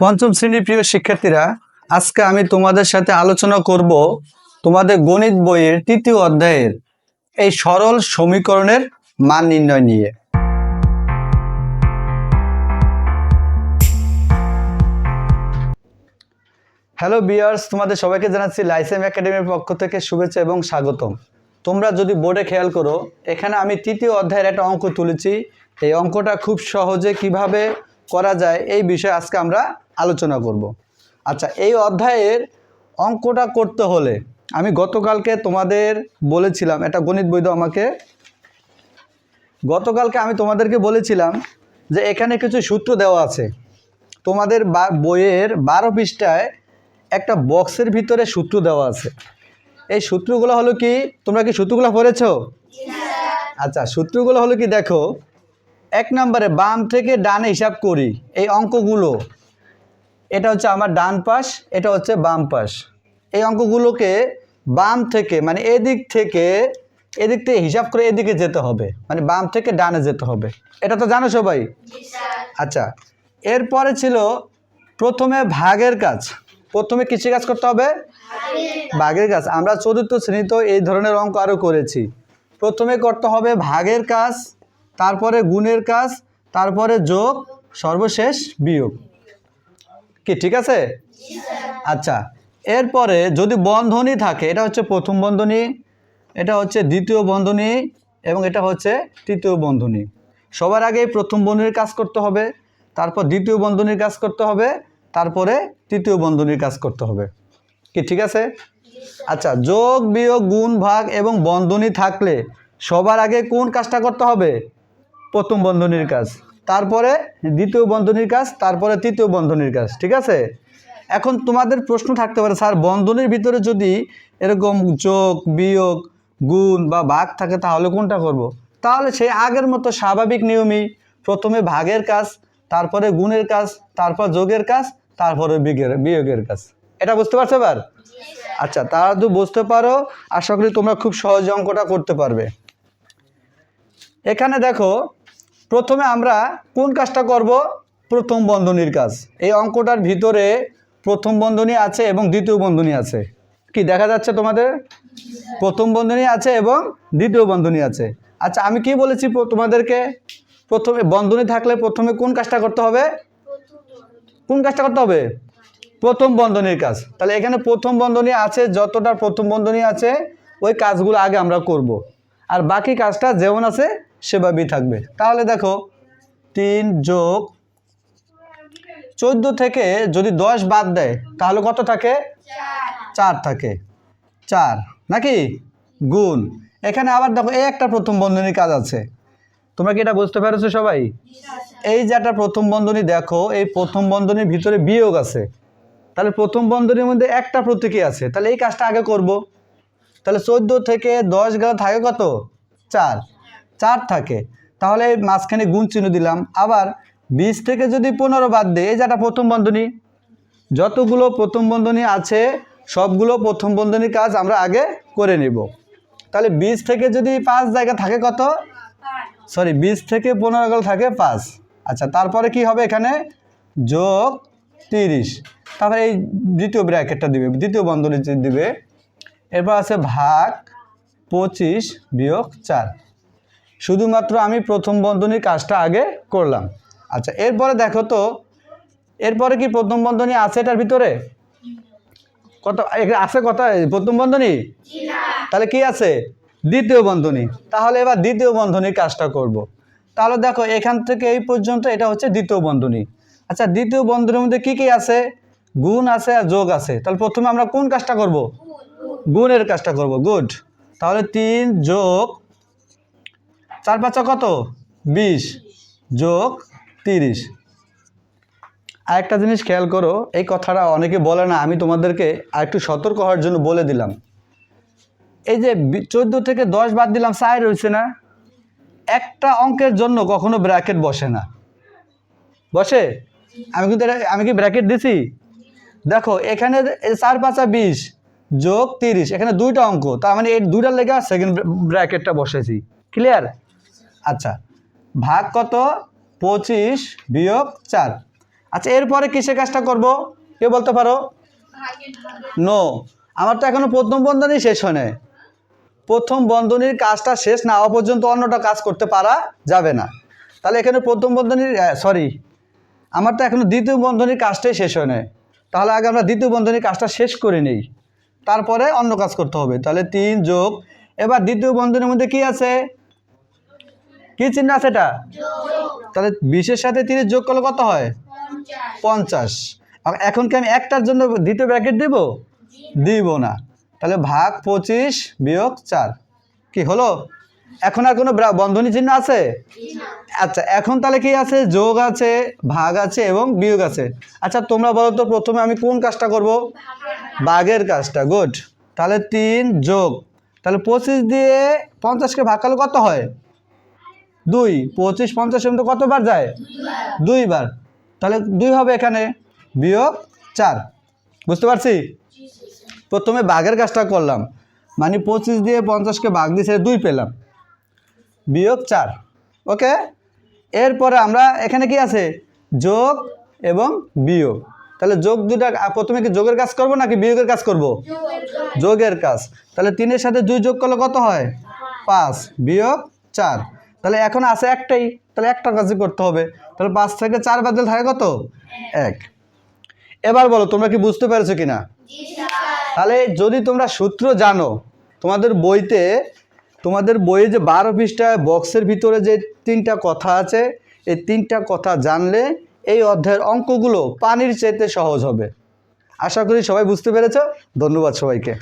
পঞ্চম শ্রেণির প্রিয় শিক্ষার্থীরা, আজকে আমি তোমাদের সাথে আলোচনা করব তোমাদের গণিত বইয়ের তৃতীয় অধ্যায়ের এই সরল সমীকরণের মান নির্ণয় নিয়ে। হ্যালো বিয়ার্স তোমাদের সবাইকে জানাচ্ছি লাইসেম একাডেমির পক্ষ থেকে শুভেচ্ছা এবং স্বাগতম। তোমরা যদি বোর্ডে খেয়াল করো, এখানে আমি তৃতীয় অধ্যায়ের একটা অঙ্ক তুলেছি। এই অঙ্কটা খুব সহজে কীভাবে করা যায় এই বিষয়ে আজকে আমরা আলোচনা করব। আচ্ছা এই অধ্যায়ের অঙ্কটা করতে হলে আমি গতকালকে তোমাদের বলেছিলাম একটা গণিত বৈধ আমাকে? গতকালকে আমি তোমাদেরকে বলেছিলাম যে এখানে কিছু সূত্র দেওয়া আছে। তোমাদের বা- বইয়ের বারো পৃষ্ঠায় একটা বক্সের ভিতরে সূত্র দেওয়া আছে। এই সূত্রগুলো হলো কি? তোমরা কি সূত্রগুলো পড়েছ? আচ্ছা সূত্রগুলো হলো কি? দেখো এক নম্বরে বাম থেকে ডানে হিসাব করি এই অঙ্কগুলো। এটা হচ্ছে আমার ডান পাশ এটা হচ্ছে বাম পাশ। এই অঙ্কগুলোকে বাম থেকে মানে এদিক থেকে এদিক থেকে হিসাব করে এদিকে যেতে হবে মানে বাম থেকে ডানে যেতে হবে। এটা তো জানো সবাই? আচ্ছা এরপরে ছিল প্রথমে ভাগের কাজ। প্রথমে কিসের কাজ করতে হবে? ভাগের কাজ। আমরা চতুর্থ শ্রেণীতেও এই ধরনের অঙ্ক আরও করেছি। প্রথমে করতে হবে ভাগের কাজ তারপরে গুণের কাজ, তারপরে যোগ, সর্বশেষ বিয়োগ। কি, ঠিক আছে? আচ্ছা এরপরে যদি বন্ধনী থাকে, এটা হচ্ছে প্রথম বন্ধনী, এটা হচ্ছে দ্বিতীয় বন্ধনী এবং এটা হচ্ছে তৃতীয় বন্ধনী। সবার আগে প্রথম বন্ধনীর কাজ করতে হবে, তারপর দ্বিতীয় বন্ধনীর কাজ করতে হবে, তারপরে তৃতীয় বন্ধনীর কাজ করতে হবে। কি, ঠিক আছে? আচ্ছা যোগ, বিয়োগ, গুণ, ভাগ এবং বন্ধনী থাকলে সবার আগে কোন কাজটা করতে হবে? প্রথম বন্ধনীর কাজ। তারপরে দ্বিতীয় বন্ধনীর কাজ, তারপরে তৃতীয় বন্ধনীর কাজ, ঠিক আছে? এখন তোমাদের প্রশ্ন থাকতে পারে, স্যার, বন্ধনীর ভিতরে যদি এরকম যোগ, বিয়োগ, গুণ বা ভাগ থাকে, তাহলে কোনটা করব। তাহলে সেই আগের মতো স্বাভাবিক নিয়মেই। প্রথমে ভাগের কাজ, তারপরে গুণের কাজ, তারপর যোগের কাজ, তারপরে বিগের, বিয়োগের কাজ। এটা বুঝতে পারছ এবার? আচ্ছা তারা যদি বুঝতে পারো, আশা করি তোমরা খুব সহজে অঙ্কটা করতে পারবে। এখানে দেখো প্রথমে আমরা কোন কাজটা করব? প্রথম বন্ধনীর কাজ। এই অঙ্কটার ভিতরে প্রথম বন্ধনী আছে এবং দ্বিতীয় বন্ধনী আছে। কি, দেখা যাচ্ছে তোমাদের? প্রথম বন্ধনী আছে এবং দ্বিতীয় বন্ধনী আছে। আচ্ছা আমি কি বলেছি তোমাদেরকে? প্রথমে বন্ধনী থাকলে প্রথমে কোন কাজটা করতে হবে? কোন কাজটা করতে হবে? প্রথম বন্ধনীর কাজ। তাহলে এখানে প্রথম বন্ধনী আছে, যতটা প্রথম বন্ধনী আছে, ওই কাজগুলো আগে আমরা করব। আর বাকি কাজটা যেমন আছে সেভাবেই থাকবে। তাহলে দেখো, তিন যোগ চোদ্দ থেকে যদি দশ বাদ দেয়, তাহলে কত থাকে? চার থাকে। চার, নাকি? গুণ। এখানে আবার দেখো, এই একটা প্রথম বন্ধনীর কাজ আছে। তোমরা কি এটা বুঝতে পেরেছ সবাই? এই যে একটা প্রথম বন্ধনী দেখো, এই প্রথম বন্ধনীর ভিতরে বিয়োগ আছে। তাহলে প্রথম বন্ধনীর মধ্যে একটা প্রতীকী আছে। তাহলে এই কাজটা আগে করব। তাহলে চোদ্দ থেকে দশ গেলে থাকে কত? চার। চার থাকে। তাহলে মাঝখানে গুণ চিহ্ন দিলাম। আবার বিশ থেকে যদি পনেরো বাদ দেয় এই যেটা প্রথম বন্ধনী, যতগুলো প্রথম বন্ধনী আছে, সবগুলো প্রথম বন্ধনীর কাজ আমরা আগে করে নেব। তাহলে বিশ থেকে যদি পাঁচ জায়গা থাকে কত? সরি, বিশ থেকে পনেরো গেল থাকে পাঁচ। আচ্ছা তারপরে কি হবে এখানে? যোগ তিরিশ। তারপরে এই দ্বিতীয় ব্র্যাকেটটা দিবে, দ্বিতীয় বন্ধনী দিবে, এরপর আছে ভাগ পঁচিশ বিয়োগ চার। শুধুমাত্র আমি প্রথম বন্ধনীর কাজটা আগে করলাম। আচ্ছা এরপরে দেখো তো, এরপরে কি প্রথম বন্ধনী আছে এটার ভিতরে? কত আছে কত? প্রথম বন্ধনী? তাহলে কি আছে? দ্বিতীয় বন্ধনী। তাহলে এবার দ্বিতীয় বন্ধনীর কাজটা করব। তাহলে দেখো, এখান থেকে এই পর্যন্ত এটা হচ্ছে দ্বিতীয় বন্ধনী। আচ্ছা দ্বিতীয় বন্ধনীর মধ্যে কি কি আছে? গুণ আছে আর যোগ আছে। তাহলে প্রথমে আমরা কোন কাজটা করব? গুণের কাজটা করব। গুড। তাহলে তিন যোগ চার পাঁচা কত? বিশ যোগ তিরিশ। আরেকটা জিনিস খেয়াল করো, এই কথাটা অনেকে বলে না, আমি তোমাদেরকে আরেকটু সতর্ক হওয়ার জন্য বলে দিলাম। এই যে চোদ্দ থেকে দশ বাদ দিলাম সাই রয়েছে না। একটা অঙ্কের জন্য কখনো ব্র্যাকেট বসে না। বসে? আমি কিন্তু আমি কি ব্র্যাকেট দিছি? দেখো, এখানে চার পাঁচা বিশ যোগ তিরিশ, এখানে দুইটা অঙ্ক, তার মানে এই দুইটার লেগে সেকেন্ড ব্র্যাকেটটা বসেছি। ক্লিয়ার আচ্ছা ভাগ কত? পঁচিশ বিয়োগ চার। আচ্ছা এরপরে কিসের কাজটা করব? কে বলতে পারো? নো আমার তো এখনও প্রথম বন্ধনী শেষ হয় নাই। প্রথম বন্ধনীর কাজটা শেষ না হওয়া পর্যন্ত অন্যটা কাজ করতে পারা যাবে না। তাহলে এখানে প্রথম বন্ধনীর সরি আমার তো এখনও দ্বিতীয় বন্ধনীর কাজটাই শেষ হয় নাই। তাহলে আগে আমরা দ্বিতীয় বন্ধনীর কাজটা শেষ করে নিই। তারপরে অন্য কাজ করতে হবে। তাহলে তিন যোগ, এবার দ্বিতীয় বন্ধনীর মধ্যে কি আছে? কি চিহ্ন আছে এটা? তাহলে বিশের সাথে তিরিশ যোগ করলে কত হয়? পঞ্চাশ। এখন কি আমি একটার জন্য দ্বিতীয় ব্র্যাকেট দিব? দিব। না। তাহলে ভাগ পঁচিশ বিয়োগ চার। কি হলো? এখন আর কোনো বন্ধনী চিহ্ন আছে? আচ্ছা এখন তাহলে কি আছে? যোগ আছে ভাগ আছে এবং বিয়োগ আছে। আচ্ছা তোমরা বলো তো প্রথমে আমি কোন কাজটা করব? ভাগের কাজটা। গুড। তাহলে তিন যোগ। তাহলে পঁচিশ দিয়ে পঞ্চাশকে ভাগ করলে কত হয়? দুই, পঁচিশ পঞ্চাশের মধ্যে কতবার যায়? দুইবার। তাহলে দুই হবে এখানে, বিয়োগ চার। বুঝতে পারছি? প্রথমে বাঘের কাজটা করলাম। মানে পঁচিশ দিয়ে পঞ্চাশকে বাঘ দিয়ে দুই পেলাম। বিয়োগ চার। ওকে? এরপরে আমরা এখানে কি আছে? যোগ এবং বিয়োগ। তাহলে যোগ দুটা প্রথমে কি যোগের কাজ করব নাকি বিয়োগের কাজ করব? যোগের কাজ। তাহলে তিনের সাথে দুই যোগ করলে কত হয়? পাঁচ। বিয়োগ চার। তাহলে এখন আছে একটাই, তাহলে একটা কাজই করতে হবে। তাহলে পাঁচ থেকে চার বাদ থাকে কত? এক। এবার বলো, তোমরা কি বুঝতে পেরেছ কি না তাহলে যদি তোমরা সূত্র জানো, তোমাদের বইতে, তোমাদের বইয়ে যে বারো পৃষ্ঠায় বক্সের ভিতরে যে তিনটা কথা আছে, এই তিনটা কথা জানলে এই অধ্যায়ের অঙ্কগুলো পানির চাইতে সহজ হবে। আশা করি সবাই বুঝতে পেরেছ। ধন্যবাদ সবাইকে।